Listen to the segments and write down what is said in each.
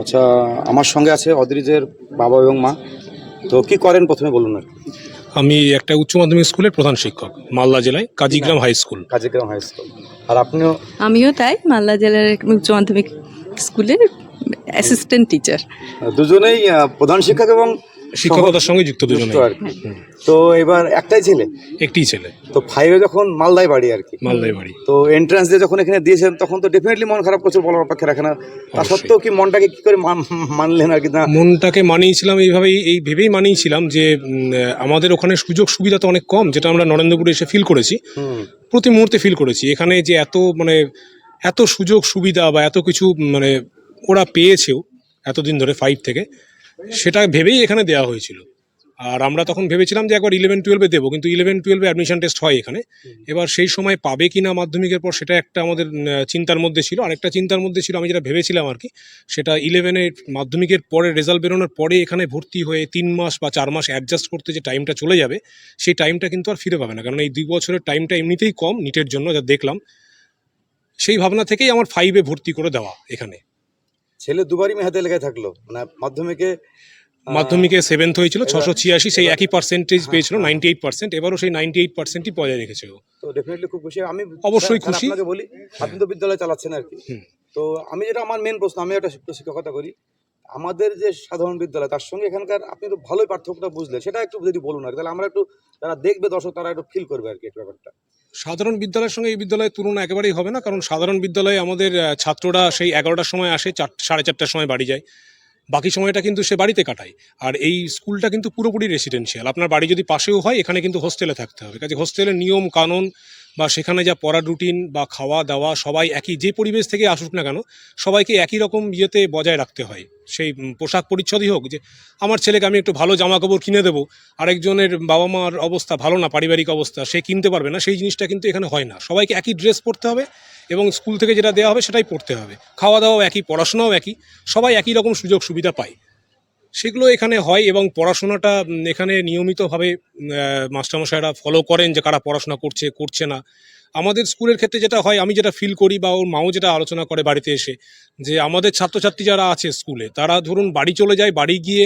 আচ্ছা আমার সঙ্গে আছে অদ্রিজের বাবা এবং মা। তো কি করেন প্রথমে বলুন আর আমি একটা উচ্চ মাধ্যমিক স্কুলের প্রধান শিক্ষক মালদা জেলায় Kazigram high school. Kazigram high school. আর আপনিও? আমিও তাই মালদা জেলার এক উচ্চ মাধ্যমিক স্কুলের অ্যাসিস্ট্যান্ট টিচার দুজনেই প্রধান শিক্ষক এবং শিক্ষকতার সঙ্গে যুক্ত দুজনে আর কি। তো এবার একটাই ছেলে? একটি ছেলে। তো ফাইভে যখন মালদায় বাড়ি আর কি। মালদায় বাড়ি। তো এন্ট্রান্স দিয়ে যখন এখানে দিয়েছেন তখন তো ডেফিনেটলি মন খারাপ করছে বলার অপেক্ষা রাখে না। তা সত্ত্বেও কি মনটাকে কি করে মানলেন আর কি না? মনটাকে মানিয়েছিলাম এইভাবেই এই ভেবেই মানিয়েছিলাম যে আমাদের ওখানে সুযোগ সুবিধা তো অনেক কম যেটা আমরা নরেন্দ্রপুরে এসে ফিল করেছি। প্রতি মুহূর্তে ফিল করেছি। এখানে যে এত মানে এত সুযোগ সুবিধা বা এত কিছু মানে ওরা পেয়েছেও এতদিন ধরে ফাইভ থেকে। সেটা ভেবেই এখানে দেওয়া হয়েছিল। আর আমরা তখন ভেবেছিলাম যে একবার ইলেভেন টুয়েলভে দেবো, কিন্তু ইলেভেন টুয়েলভে অ্যাডমিশন টেস্ট হয় এখানে। এবার সেই সময় পাবে কি না মাধ্যমিকের পর সেটা একটা আমাদের চিন্তার মধ্যে ছিল। আরেকটা চিন্তার মধ্যে ছিল, আমি যেটা ভেবেছিলাম আর কি, সেটা ইলেভেনের মাধ্যমিকের পরে রেজাল্ট বেরোনোর পরে এখানে ভর্তি হয়ে তিন মাস বা চার মাস অ্যাডজাস্ট করতে যে টাইমটা চলে যাবে, সেই টাইমটা কিন্তু আর ফিরে পাবে না। কারণ এই দুই বছরের টাইমটা এমনিতেই কম নিটের জন্য যা দেখলাম, সেই ভাবনা থেকেই আমার ফাইভে ভর্তি করে দেওয়া এখানে। ছেলে দুবারই মেহাদে লেগে থাকল। মানে মাধ্যমিকে মাধ্যমিকে সেভেন্থ হয়েছিল ছশো ছিয়াশি সেই একই পার্সেন্টেজ পেয়েছিল নাইনটি এইট পার্সেন্ট এবারও সেই নাইনটি এইট পার্সেন্টই বজায় রেখেছে ও। তো ডেফিনেটলি খুব খুশি। আমি অবশ্যই খুশি। আপনাকে বলি আপনি তো বিদ্যালয় চালাচ্ছেন আর কি। তো আমি যেটা আমার মেন প্রশ্ন আমি একটা শিক্ষক- শিক্ষকতা করি। আমাদের যে সাধারণ বিদ্যালয়, তার সঙ্গে এখানকার আপনি তো ভালোই পার্থক্যটা বুঝলেন, সেটা একটু যদি বলুন আর তাহলে আমরা একটু যারা দেখবে দর্শক, তারা একটু ফিল করবে আর কি ব্যাপারটা। সাধারণ বিদ্যালয়ের সঙ্গে এই বিদ্যালয়ের তুলনা একেবারেই হবে না, কারণ সাধারণ বিদ্যালয়ে আমাদের ছাত্ররা সেই এগারোটার সময় আসে, চার, সাড়ে চারটার সময় বাড়ি যায়। বাকি সময়টা কিন্তু সে বাড়িতে কাটায়। আর এই স্কুলটা কিন্তু পুরোপুরি রেসিডেন্সিয়াল আপনার বাড়ি যদি পাশেও হয়, এখানে কিন্তু হোস্টেলে থাকতে হবে। কাজে হোস্টেলের নিয়ম, কানুন বা সেখানে যা পড়ার রুটিন বা খাওয়া দাওয়া সবাই একই, যে পরিবেশ থেকে আসুক না কেন, সবাইকে একই রকম ইয়েতে বজায় রাখতে হয়। সেই পোশাক পরিচ্ছদই হোক যে, আমার ছেলেকে আমি একটু ভালো জামা কাপড় কিনে দেবো, আরেকজনের বাবা মার অবস্থা ভালো না, পারিবারিক অবস্থা, সে কিনতে পারবে না, সেই জিনিসটা কিন্তু এখানে হয় না। সবাইকে একই ড্রেস পরতে হবে এবং স্কুল থেকে যেটা দেওয়া হবে সেটাই পড়তে হবে। খাওয়া দাওয়াও একই, পড়াশোনাও একই, সবাই একই রকম সুযোগ সুবিধা পায়। সেগুলো এখানে হয় এবং পড়াশোনাটা এখানে নিয়মিতভাবে মাস্টারমশাইরা ফলো করেন যে কারা পড়াশোনা করছে করছে না। আমাদের স্কুলের ক্ষেত্রে যেটা হয়, আমি যেটা ফিল করি বা ওর মাও যেটা আলোচনা করে বাড়িতে এসে, যে আমাদের ছাত্রছাত্রী যারা আছে স্কুলে, তারা ধরুন বাড়ি চলে যায়, বাড়ি গিয়ে,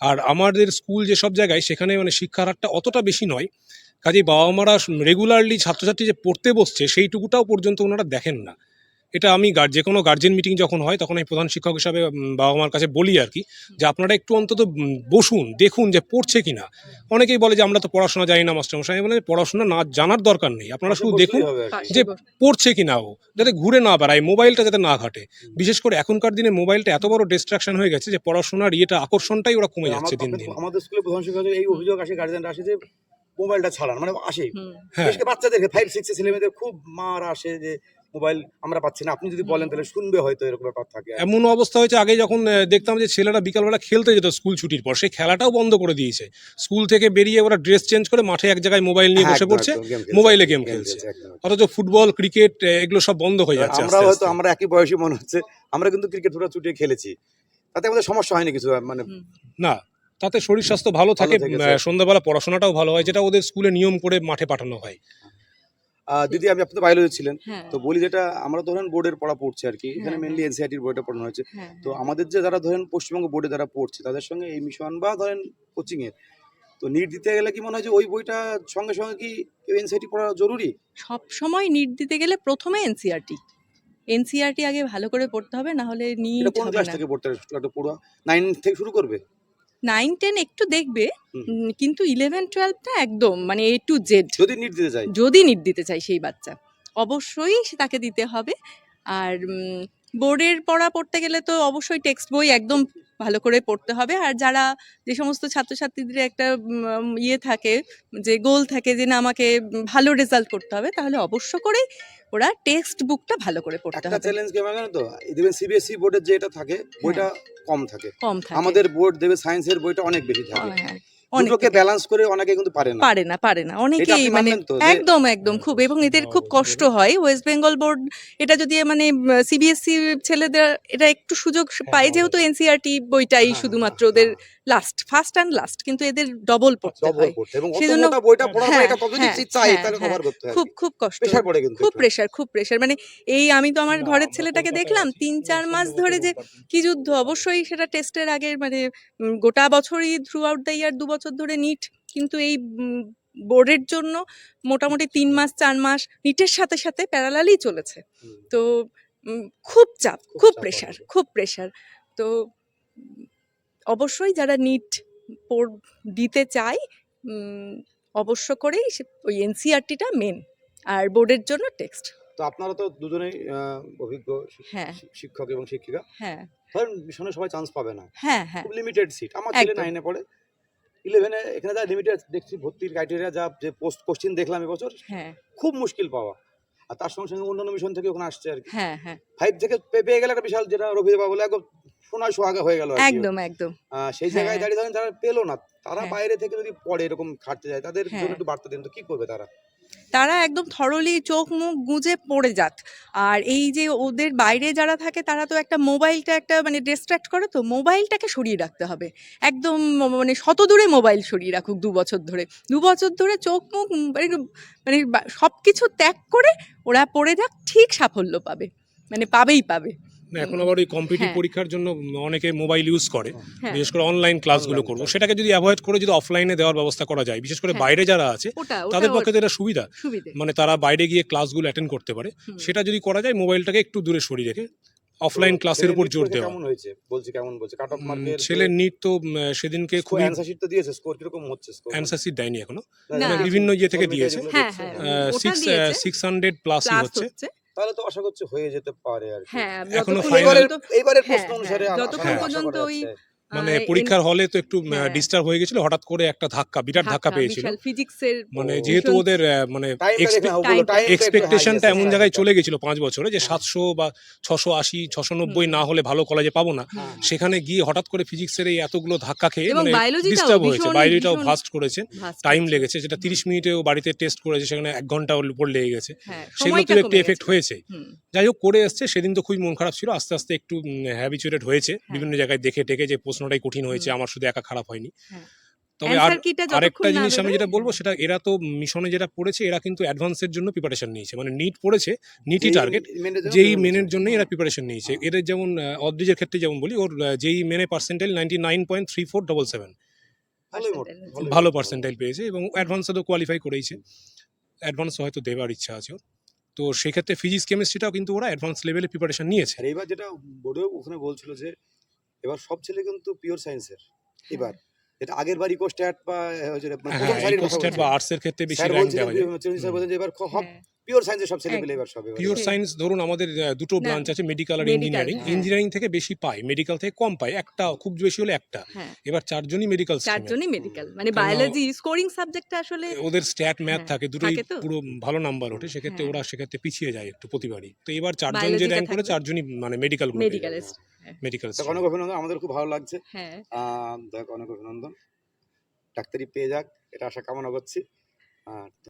আর আমাদের স্কুল যেসব জায়গায়, সেখানে মানে শিক্ষার হারটা অতটা বেশি নয়। কাজেই বাবা মারা রেগুলারলি ছাত্রছাত্রী যে পড়তে বসছে, সেইটুকুটাও পর্যন্ত ওনারা দেখেন না। এটা আমি যে কোনো গার্জেন মিটিং যখন হয় তখন আমি প্রধান শিক্ষক হিসাবে বাবা মার কাছে বলি আর কি যে আপনারা একটু অন্তত বসুন দেখুন যে পড়ছে কিনা। অনেকেই বলে যে আমরা তো পড়াশোনা জানি না মাস্টারমশাই আমি বলে পড়াশোনা না জানার দরকার নেই। আপনারা শুধু দেখুন কি। যে পড়ছে কিনা ও যাতে ঘুরে না বেড়ায় মোবাইলটা যাতে না ঘাটে। বিশেষ করে এখনকার দিনে মোবাইলটা এত বড় ডিস্ট্রাকশন হয়ে গেছে যে পড়াশোনার ইয়েটা আকর্ষণটাই ওরা কমে যাচ্ছে দিন দিন। আমাদের স্কুলে প্রধান শিক্ষক এই অভিযোগ আসে গার্জেনরা আসে যে মোবাইলটা ছাড়ান মানে আসে। হ্যাঁ। বাচ্চাদেরকে ফাইভ সিক্স ছেলেমেয়েদের খুব মার আসে যে মোবাইল আমরা পাচ্ছি না। আপনি যদি বলেন তাহলে শুনবে হয়তো এরকম ব্যাপার থাকে। এমন অবস্থা হয়েছে আগে যখন দেখতাম যে ছেলেরা বিকালবেলা খেলতে যেত স্কুল ছুটির পর সেই খেলাটাও বন্ধ করে দিয়েছে। স্কুল থেকে বেরিয়ে ওরা ড্রেস চেঞ্জ করে মাঠে এক জায়গায় মোবাইল নিয়ে হ্যাঁ, বসে পড়ছে মোবাইলে গেম খেলছে। অথচ ফুটবল ক্রিকেট এগুলো সব বন্ধ হয়ে যাচ্ছে আমরা হয়তো আমরা একই বয়সী মনে হচ্ছে আমরা কিন্তু ক্রিকেট পুরো ছুটিয়ে খেলেছি। তাতে আমাদের সমস্যা হয়নি কিছু মানে না তাতে শরীর স্বাস্থ্য ভালো থাকে সন্ধ্যাবেলা পড়াশোনাটাও ভালো হয় যেটা ওদের স্কুলে নিয়ম করে মাঠে পাঠানো হয়। দিদি আমি আপনি বায়োলজি ছিলেন। হ্যাঁ। তো বলি যেটা আমরা ধরেন বোর্ডের পড়া পড়ছি আর কি। এখানে হ্যাঁ, মেনলি এনসিআরটির বইটা পড়ানো হয়েছে। হ্যাঁ তো আমাদের যে যারা ধরেন পশ্চিমবঙ্গ বোর্ডে যারা পড়ছে তাদের সঙ্গে এই মিশন বা ধরেন কোচিং এর তো নিট দিতে গেলে কি মনে হয় যে ওই বইটা সঙ্গে সঙ্গে কি এনসিআরটি পড়া জরুরি? সব সময় নিট দিতে গেলে প্রথমে এনসিআরটি এনসিআরটি আগে ভালো করে পড়তে হবে না হলে নিট কোন ক্লাস থেকে পড়তে একটা পড়ুয়া? নাইন থেকে শুরু করবে? নাইন টেন একটু দেখবে কিন্তু ইলেভেন টুয়েলভটা একদম মানে এ টু জেড যদি নিট দিতে চাই যদি নিট দিতে চাই সেই বাচ্চা। অবশ্যই তাকে দিতে হবে। আর বোর্ডের পড়া পড়তে গেলে তো অবশ্যই টেক্সট বই একদম ভালো করে পড়তে হবে। আর যারা যে সমস্ত ছাত্রছাত্রীদের একটা ইয়ে থাকে যে গোল থাকে যে না আমাকে ভালো রেজাল্ট করতে হবে তাহলে অবশ্য করে ওরা টেক্সট বুকটা ভালো করে পড়তে হবে। চ্যালেঞ্জ কেমন জানো তো? দেখবেন সিবিএসসি বোর্ডের যে এটা থাকে বইটা কম থাকে। কম থাকে। আমাদের বোর্ড দেবে সায়েন্সের বইটা অনেক বেশি থাকে। হ্যাঁ, দুটোকে ব্যালেন্স করে অনেকে কিন্তু পারে না। পারে না পারে না। অনেকেই মানে একদম একদম খুব। এবং এদের খুব কষ্ট হয়। ওয়েস্ট বেঙ্গল বোর্ড এটা যদি মানে সিবিএসসি ছেলেদের এটা একটু সুযোগ পায় যেহেতু এনসিআরটি বইটাই হ্যাঁ, শুধুমাত্র হ্যাঁ, ওদের লাস্ট ফার্স্ট অ্যান্ড লাস্ট কিন্তু এদের ডবল পড়তে হয়। সেজন্য- বইটা পড়ার পর হ্যাঁ, এটা যদি হ্যাঁ, চাই হ্যাঁ, তাহলে। কভার করতে হয় খুব খুব কষ্ট প্রেশার পড়ে কিন্তু খুব। প্রেশার খুব প্রেশার মানে এই আমি তো আমার ঘরের ছেলেটাকে দেখলাম তিন চার মাস ধরে যে কি যুদ্ধ অবশ্যই সেটা টেস্টের আগে মানে গোটা বছরই থ্রু আউট দ্য ইয়ার দু বছর ধরে নিট কিন্তু এই বোর্ডের জন্য মোটামুটি তিন মাস চার মাস নিটের সাথে সাথে প্যারালালই চলেছে। তো খুব চাপ খুব প্রেশার খুব প্রেশার তো অবশ্যই যারা নিট দিতে চায় অবশ্য করেই ওই এনসিআরটিটা মেন আর বোর্ডের জন্য টেক্সট তো আপনারা তো দুজনেই অভিজ্ঞ হ্যাঁ। শিক্ষক এবং শিক্ষিকা। হ্যাঁ। ধরেন মিশনে সবাই চান্স পাবে না। হ্যাঁ হ্যাঁ। লিমিটেড সিট আমার ছেলে। নাইনে পড়ে। ইলেভেনে এখানে যা লিমিটেড দেখছি ভর্তির ক্রাইটেরিয়া যা যে পোস্ট কোশ্চিন দেখলাম এবছর হ্যাঁ। খুব মুশকিল পাওয়া। আর তার সঙ্গে সঙ্গে অন্যান্য মিশন থেকে ওখানে আসছে আর কি। হ্যাঁ হ্যাঁ। ফাইভ থেকে পেয়ে গেলে একটা বিশাল যেটা রবিদেবা বলে একদম সোনায় সোহাগা হয়ে গেল একদম একদম। সেই জায়গায় হ্যাঁ। দাঁড়িয়ে ধরেন যারা পেল না। তারা হ্যাঁ। বাইরে থেকে যদি পড়ে এরকম খাটতে যায় তাদের হ্যাঁ। জন্য একটু বার্তা দিন তো কি করবে তারা? তারা একদম থরলি চোখ মুখ গুঁজে পড়ে যাক। আর এই যে ওদের বাইরে যারা থাকে তারা তো একটা মোবাইলটা একটা মানে ডিস্ট্র্যাক্ট করে তো মোবাইলটাকে সরিয়ে রাখতে হবে। একদম মানে শত দূরে মোবাইল সরিয়ে রাখুক দু বছর ধরে। দু বছর ধরে চোখ মুখ মানে মানে সব কিছু ত্যাগ করে ওরা পড়ে যাক ঠিক সাফল্য পাবে। মানে পাবেই পাবে। এখন আবার ওই কম্পিটিভ হ্যাঁ। পরীক্ষার জন্য অনেকে মোবাইল ইউজ করে হ্যাঁ। বিশেষ করে অনলাইন ক্লাসগুলো করব। সেটাকে যদি অ্যাভয়েড করে যদি অফলাইনে দেওয়ার ব্যবস্থা করা যায় বিশেষ করে হ্যাঁ। বাইরে যারা আছে তাদের পক্ষে তো এটা সুবিধা। মানে তারা বাইরে গিয়ে ক্লাসগুলো অ্যাটেন্ড করতে পারে। সেটা যদি করা যায় মোবাইলটাকে একটু দূরে সরিয়ে রেখে অফলাইন ক্লাসের উপর জোর দেওয়া। কেমন হয়েছে? বলছি কেমন বলছে? কাট অফ মার্কের ছেলের নিট তো সেদিনকে খুব অ্যানসার শিট তো দিয়েছে স্কোর কীরকম হচ্ছে স্কোর অ্যান্সার সিট দেয়নি এখনও। না। বিভিন্ন ইয়ে থেকে দিয়েছে। হ্যাঁ, হ্যাঁ, ওটা সিক্স হান্ড্রেড প্লাসই হচ্ছে। হচ্ছে। তাহলে তো আশা করছি হয়ে যেতে পারে আর হ্যাঁ এখনও যতক্ষণ পর্যন্ত- এইবারের হ্যাঁ, প্রশ্ন অনুসারে হ্যাঁ, যতক্ষণ পর্যন্ত ওই। মানে পরীক্ষার হলে তো একটু হ্যাঁ। ডিস্টার্ব হয়ে গেছিল হঠাৎ করে একটা ধাক্কা বিরাট ধাক্কা পেয়েছিল। ফিজিক্সের মানে যেহেতু ওদের মানে এক্সপেকটেশনটা এমন হ্যাঁ, জায়গায় চলে গেছিল পাঁচ বছরে যে হ্যাঁ। সাতশো বা ছশো আশি ছশো নব্বই না হলে ভালো কলেজে পাবো না। সেখানে গিয়ে হঠাৎ করে ফিজিক্সের এই এতগুলো ধাক্কা খেয়ে মানে টাও ডিস্টার্ব হয়েছে। বায়োলজিটাও ফাস্ট করেছে। টাইম লেগেছে যেটা তিরিশ মিনিটেও বাড়িতে টেস্ট করেছে সেখানে এক ঘণ্টা ওর উপর লেগে গেছে। হ্যাঁ, সেগুলো তো একটু এফেক্ট হয়েছে। যাই হোক করে এসছে সেদিন তো খুবই মন খারাপ ছিল আস্তে আস্তে একটু হ্যাবিচুয়েটেড হয়েছে। হ্যাঁ। বিভিন্ন জায়গায় দেখে টেকে যে প্রশ্নটাই কঠিন হয়েছে আমার শুধু একা খারাপ হয়নি। হ্যাঁ। তবে আর আরেকটা জিনিস আমি যেটা বলব হ্যাঁ। সেটা এরা তো মিশনে যেটা পড়েছে এরা কিন্তু অ্যাডভান্সের জন্য প্রিপারেশন নিয়েছে। মানে নিট পড়েছে নিটই টার্গেট যেই মেনের জন্য এরা প্রিপারেশন নিয়েছে। এদের যেমন অদ্রিজের ক্ষেত্রে যেমন বলি ওর যেই মেনে percentile ninety nine point three four double seven ভালো। পার্সেন্টাইল পেয়েছে এবং অ্যাডভান্সে তো কোয়ালিফাই করেইছে। অ্যাডভান্স হয়তো দেওয়ার ইচ্ছা আছে ওর। তো সেক্ষেত্রে ফিজিক্স কেমিস্ট্রিটাও কিন্তু ওরা অ্যাডভান্স লেভেলে প্রিপারেশন নিয়েছে। আর এইবার যেটা বোর্ডেও ওখানে বলছিল যে এবার সব ছেলে কিন্তু পিওর সায়েন্সের এবার এটা আগের বার কোস্ট্যাট বা হচ্ছে মানে প্রথম হ্যাঁ সারির। আর্টসের ক্ষেত্রে বেশি র্যাঙ্ক দেওয়া যায়। স্যার বলছেন যে এবার সব হ্যাঁ, পিওর সায়েন্সের সব ছেলে পেলে এবার সব পিওর সায়েন্স ধরুন আমাদের দুটো ব্রাঞ্চ আছে মেডিকেল আর ইঞ্জিনিয়ারিং। ইঞ্জিনিয়ারিং থেকে বেশি পায় মেডিকেল থেকে কম পায় একটা খুব বেশি হলে একটা। হ্যাঁ, এবার চারজনই মেডিকেল চারজনই মেডিকেল মানে বায়োলজি স্কোরিং সাবজেক্টটা আসলে ওদের স্ট্যাট ম্যাথ থাকে দুটোই পুরো ভালো নাম্বার ওঠে সেক্ষেত্রে হ্যাঁ। ওরা সেক্ষেত্রে পিছিয়ে যায় একটু প্রতিবারই। তো এবার চারজন যে র্যাঙ্ক করে। চারজনই মানে মেডিকেল মেডিকেল মেডিকেল অনেক অভিনন্দন আমাদের খুব ভালো লাগছে। হ্যাঁ। আহ, দেখ অনেক অভিনন্দন। ডাক্তারি পেয়ে যাক এটা আশা কামনা করছি। আর